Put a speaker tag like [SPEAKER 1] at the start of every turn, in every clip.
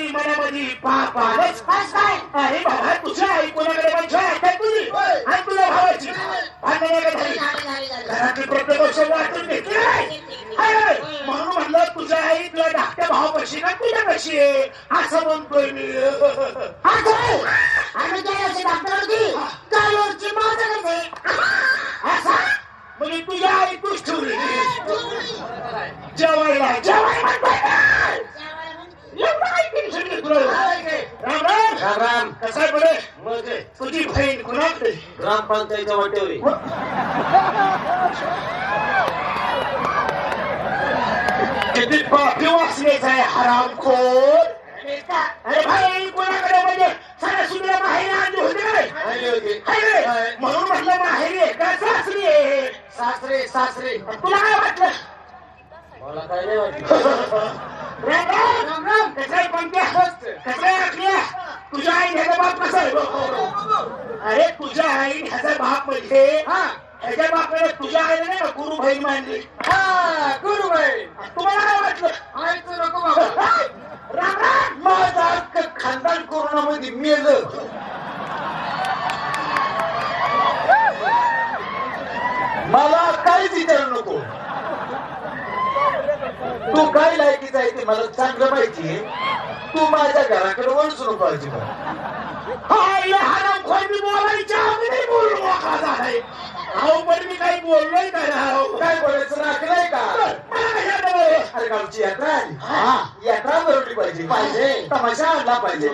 [SPEAKER 1] तरी मनामध्ये पाप आलंच. अरे बाबा तुझ्या आई कोणाकडे पण आहे तुझी आणि तुझ्या भावाची भांडण नका झाली
[SPEAKER 2] झाली, झाली, झाली.
[SPEAKER 1] घरातली प्रत्येक गोष्ट वाटून घेतली. म्हणून म्हणलं तुझ्या आई तुझ्या धाकट्या भावापाशी ना तुझ्या कशी आहे? असं म्हणतोय मी.
[SPEAKER 2] हा. आम्ही गेल्या वर्षी डॉक्टर होती त्या वर्षी
[SPEAKER 1] म्हणजे तुझ्या आई तूच ठेवली. जेवायला. जेवायला म्हणतोय ना. एवढं काय टेन्शन घेतो रे? राम राम कसा आहे बरे
[SPEAKER 3] मग काय?
[SPEAKER 1] तुझी बहीण कुणाकडे?
[SPEAKER 3] ग्रामपंचायतीच्या वाटेवर आहे.
[SPEAKER 1] किती पापी वाचलेच आहे हरामखोर अरे भाई कोणाकडे म्हणजे? साऱ्या सुद्धा माहेरी आणली होती
[SPEAKER 3] आली काय?
[SPEAKER 1] म्हणून म्हटलं माहेरी आहे का सासरी आहे?
[SPEAKER 3] सासरे सासरे.
[SPEAKER 1] तुला काय वाटलं?
[SPEAKER 3] मला काय नाही वाटलं.
[SPEAKER 1] राम राम राम राम. आहे पंक्या? आहे आखल्या तुझ्या आई ह्याचा बाप कसा आहे? अरे तुझ्या आई ह्याचा बाप म्हणजे हा. ह्याच्या बापाने तुझ्या आईने नाही का गुरु बहीण मानली?
[SPEAKER 3] हा गुरुबाई
[SPEAKER 1] तुम्हाला काय वाटलं?
[SPEAKER 3] ऐकू नको बाबा. माझं खानदान कोरोनामध्ये मेलं. मला काहीच विचारू नको. तू काय लायकीच आहे ते मला चांगलं माहिती आहे. तू माझ्या घराकडे वळसू नको अजिबात
[SPEAKER 1] बोलायच्या झालाय अहो पण मी काही बोललोय का राव
[SPEAKER 3] काय बोलायचं राखलंय का
[SPEAKER 1] मला कशाला बोललो?
[SPEAKER 3] अरे गावची यात्रा आली यात्रा भरवली पाहिजे पाहिजे तमाशा आणला पाहिजे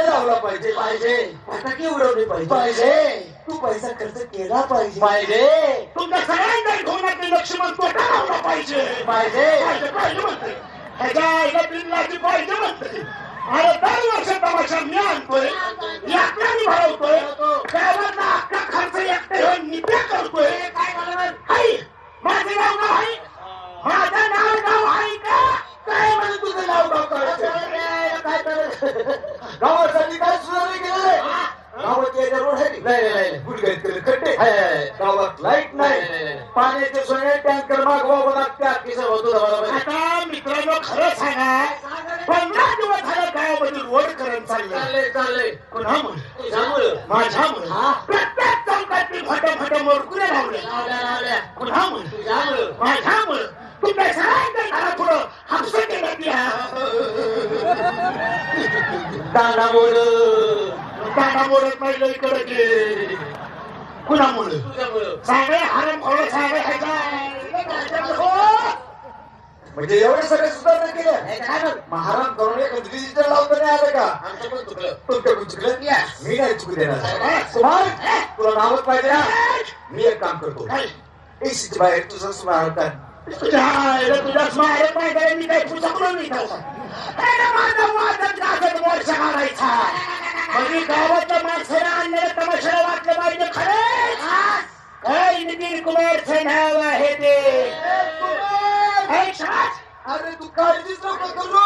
[SPEAKER 3] लावला पाहिजे पाहिजे फटाके उडवले पाहिजे पाहिजे तू पैसा खर्च केला पाहिजे पाहिजे
[SPEAKER 1] तुमच्या धोरणात लक्ष्मण तोटा लावला पाहिजे
[SPEAKER 3] पाहिजे
[SPEAKER 1] पाहिजे पाहिजे म्हणते ह्याच्या आईला बिनलाची पाहिजे म्हणते अरे दर वर्ष तमाशा मी आणतोय यात्रा मी भरवतोय त्यावर ना अख्खा खर्च एकटे घेऊन नित्य करतोय काय झालं हाय माझं नाव गाव आहे माझं नाव गाव आहे का
[SPEAKER 3] काय म्हणजे तुझं नाव गाव करायचं
[SPEAKER 1] काय करायचं
[SPEAKER 3] गावासाठी काय सुधारणा केलेलं गावात यायला रोड आहे नाही नाही गुडघ्यात केलं खड्डे लाइट नाही. पाण्याचे सोने टँकर मागवावं लागते अख्खी सर्व तुझं बरोबर
[SPEAKER 1] आता मित्रांनो खरं सांगा पंधरा दिवस झालं गावामध्ये रोड करण चाललंय
[SPEAKER 3] चाललंय.
[SPEAKER 1] कुणामुळे? माझ्यामुळे. प्रत्येक चौकातली फटे फटे मोरकुले लावले.
[SPEAKER 3] लावल्या
[SPEAKER 1] कुणामुळे? माझ्यामुळे. तुमच्या सगळ्यांच्या घरापुढं हापसं केलं त्या
[SPEAKER 3] दानामुळं
[SPEAKER 1] काटा मोडत नाही लई कडक. कुणामुळे? सागे हरम खोळ हो
[SPEAKER 3] म्हणजे एवढे सगळे सुधारणा केल्या. महाराज करून एक डिजिटल लावता नाही आलं का?
[SPEAKER 2] पण चुकलं.
[SPEAKER 3] मी नाही चुकू देणार. तुला नावच पाहिजे मी एक काम करतो.
[SPEAKER 1] काय?
[SPEAKER 3] एसीची बाहेर तुझं सुमार का
[SPEAKER 1] तुझ्या तुझ्या स्मारक आहे, मी काही पुस्तकलं नाही ठेवलं. अरे माझा वादक गाजत वर्ष काढायचा म्हणजे गावातल्या माणसाला आणलेलं तमाशाला वाटलं पाहिजे खरे काय नितीन कुमारचं नाव आहे ते? शास.
[SPEAKER 3] अरे तू काळजीच नको करू.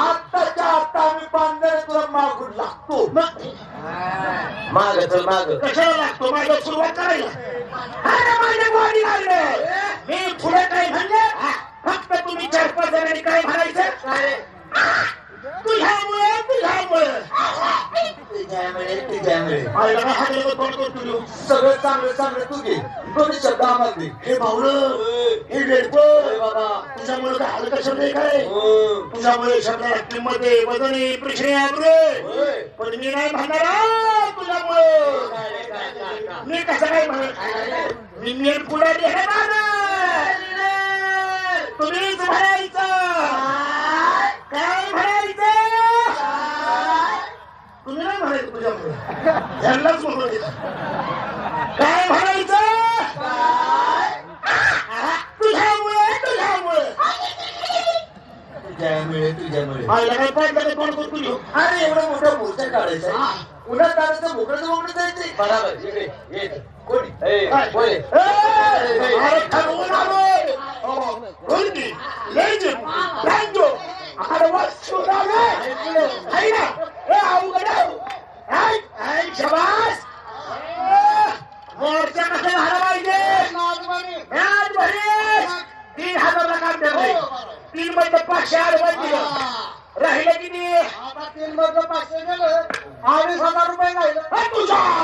[SPEAKER 3] आत्ताच्या आता आम्ही बांधणार तुला मागून लागतो.
[SPEAKER 1] मग?
[SPEAKER 3] चल माग.
[SPEAKER 1] कशाला लागतो? माझ्या सुरुवात करायला. अरे माझ्या बॉडी लागलं. मी पुढे काय म्हणले? फक्त तुम्ही चार पाच जणांनी काय म्हणायचं तुझ्यामुळे तुझ्यामुळे आईला हाताला करतो
[SPEAKER 3] सगळं चांगलं चांगलं तू घे. दोन्ही शब्द आम्हाला दे.
[SPEAKER 1] हे भावलं हे वेडपं.
[SPEAKER 3] बाबा
[SPEAKER 1] तुझ्यामुळे काय हलका शब्द आहे काय. तुझ्यामुळे शब्दाला किंमत आहे वजनी प्रश्न आहे
[SPEAKER 3] होय.
[SPEAKER 1] पण मी नाही आ, तुझ्यामुळे. मी कसं काय मी माझा तुम्हीच म्हणायचं काय तुम्ही नाही म्हणायचं तुझ्यामुळे यांनाच म्हणून देतो. काय म्हणायचं तुझ्यामुळे तुझ्यामुळे
[SPEAKER 3] तुझ्यामुळे तुझ्यामुळे
[SPEAKER 1] आईला काय पाडलं काय कोण करतो ह्यो?
[SPEAKER 3] अरे एवढा मोठा मोर्चा काढायचा. उन्हात काढायचं मोकळं मोकळं जायचंय बरोबर कोणी
[SPEAKER 1] तीन पाचशे
[SPEAKER 3] गेलं अडीच हजार रुपये राहिलं
[SPEAKER 1] हा.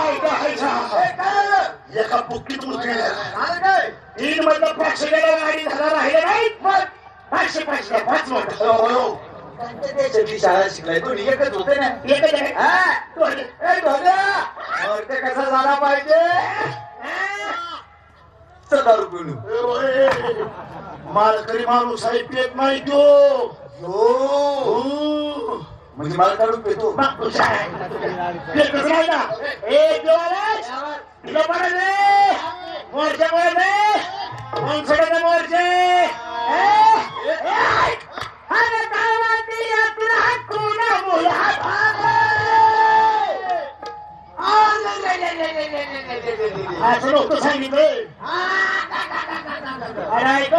[SPEAKER 3] हे काय झालं?
[SPEAKER 1] एका बुक्कीत.
[SPEAKER 3] झालं काय
[SPEAKER 1] तीन मधलं पाचशे गेलं गाडी झाला राहिले नाही
[SPEAKER 3] मग
[SPEAKER 1] पाचशे पाचशे पाच मोठं
[SPEAKER 3] हो, हो. त्यांच्या देशाची शाळा शिकलाय तो एकच होते ना
[SPEAKER 1] एकच आहे.
[SPEAKER 3] हा?
[SPEAKER 1] मालकरी माणूस आहे पेत नाही तो. हो.
[SPEAKER 3] म्हणजे मला काढून पेतो.
[SPEAKER 1] पेतच नाही ना ए देवालाच तुला बरं रे. मोर्चे मोर्चे. अरे गावातील यात्रा कोणा असं नव्हतं सांगितलं अरे ऐक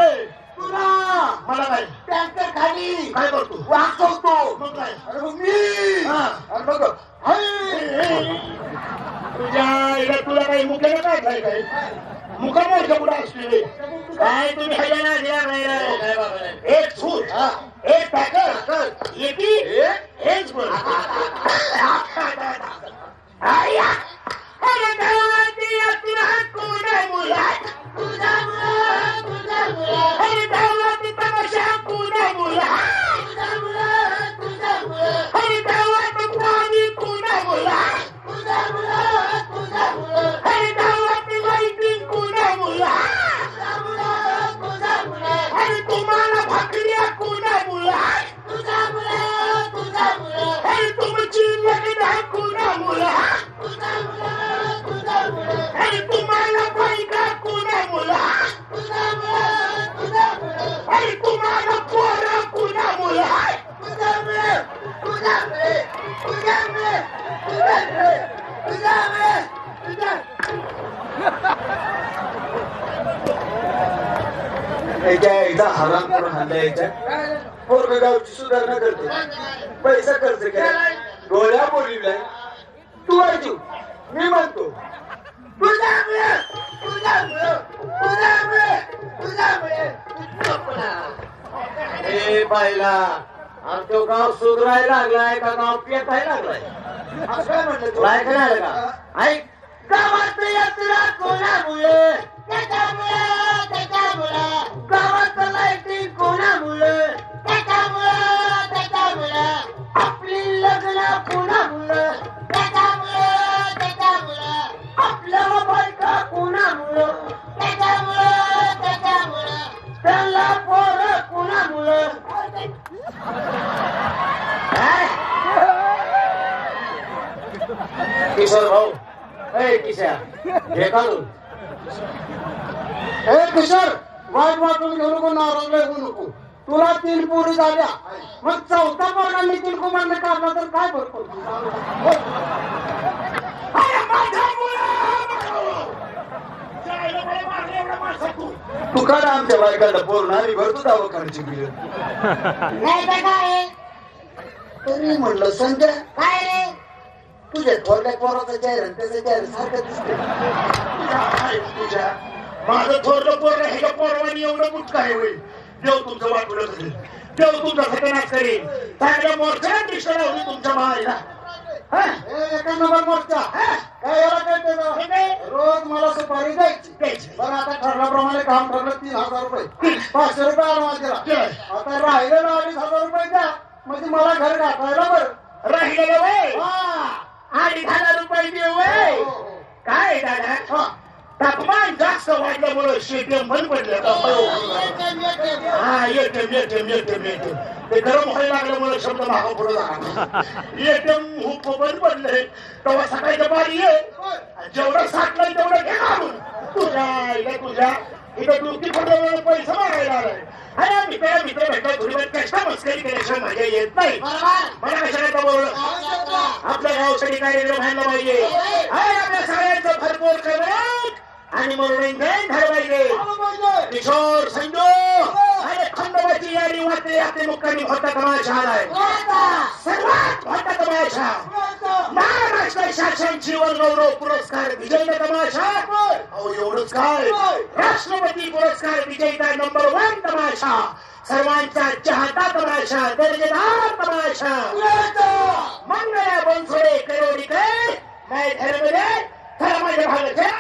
[SPEAKER 1] मला काय
[SPEAKER 3] टँकर खाली.
[SPEAKER 1] काय करतो?
[SPEAKER 3] वाचवतो
[SPEAKER 1] मग काय?
[SPEAKER 3] अरे मग मी. अरे हाय.
[SPEAKER 1] तुझ्या आईला तुला काही मुख्याने काय कुठं असतो काय तुम्ही नाही. एक सूट. एक पॅकर एकी हेच बरं.
[SPEAKER 3] एकदा हराम करून आणल्या याच्या पोरग गावची सुधारणा करते. पैसा खर्च केला. डोळ्या बोलविलाय तू ऐकू मी म्हणतो. तुझ्यामुळे तुझ्यामुळे तुझ्यामुळे बायला आमचं गाव सुधरायला लागलाय का? गाव पेटायला लागलाय? असं काय म्हणलं तू? ऐकायला का? ऐक. गावात यात्रा कोणामुळे? गावात लाईटिंग कोणामुळे आपली लग्न कोणामुळे आपल्याला बायका कोणामुळं त्यांना पोरं कोणामुळं? किशोर भाऊ ए किशोर हे काढून.
[SPEAKER 4] हे किशोर! वाट वाटून घेऊ नको नाराज होऊ नको. तुला तीन पोरी झाल्या. मग चौथा पोरगा नितीन कुमारने काढला तर काय फरक
[SPEAKER 1] तू.
[SPEAKER 3] काढ आमच्या बायकाला पोरण आम्ही भरतो दवाखान्याची बिल.
[SPEAKER 4] तरी म्हणलं संजय
[SPEAKER 2] काय रे?
[SPEAKER 4] तुझ्या थोरल्या पोराचा चेहरा त्याचा चेहरा सारखा दिसते
[SPEAKER 1] तुझ्या. माझं थोरलं पोरं हे पोरवानी एवढं मुटका आहे होईल. देव तुमचं वाटलं करेल. देव तुमचा खतरनाक करेल. चांगल्या मोर्चाला दृष्ट लावली तुमच्या मायला.
[SPEAKER 4] एका नंबर मोर्चा. काय याला काय त्याचं?
[SPEAKER 1] काय?
[SPEAKER 4] रोज मला सुपारी द्यायची. बरं आता ठरल्याप्रमाणे काम ठरलं तीन हजार रुपये. पाचशे रुपये. आता राहिलेलं अडीच हजार रुपये द्या. म्हणजे मला घर गाठायला बरं.
[SPEAKER 1] राहिलेलं वय. अडीच हजार रुपये देऊ
[SPEAKER 4] हो, हो.
[SPEAKER 1] काय दादा. तापमान जास्त वाढल्यामुळे शेतीएम बंद पडले हा एटीएम एटीएम एटीएम एटीएम ते गरम व्हायला लागल्यामुळे शब्द मागा पुढे लागला एटीएम खूप बंद पडले तेव्हा सकाळच्या बारी ये जेवढं साठलंय तेवढं घे काढून तुझ्या आईला तुझ्या इथं डुकी पडल्यामुळे पैसे मागायला आलाय अरे मित्र मित्र भेटला थोडी वेळ कष्ट मस्करी केल्याशिवाय मजा येत नाही मला कशाला बोललं आपल्या गावसाठी कार्यक्रम व्हायला पाहिजे अरे आपल्या सगळ्यांचं भरपूर करून आणि मनोरंजन झालं पाहिजे किशोर संजो अरे खंडोबाची यादी वाटते आपले मुक्कामी मोठा तमाशा आलाय सर्वात मोठा तमाशा महाराष्ट्र शासन जीवन गौरव पुरस्कार विजयी तमाशा. अहो एवढंच काय? राष्ट्रपती पुरस्कार विजेता नंबर वन तमाशा. सर्वांचा चाहता तमाशा दर्जेदार तमाशा. मंगळा बनसोडे करोडीकर मैं धर्म दे धर्माच्या भागाच्या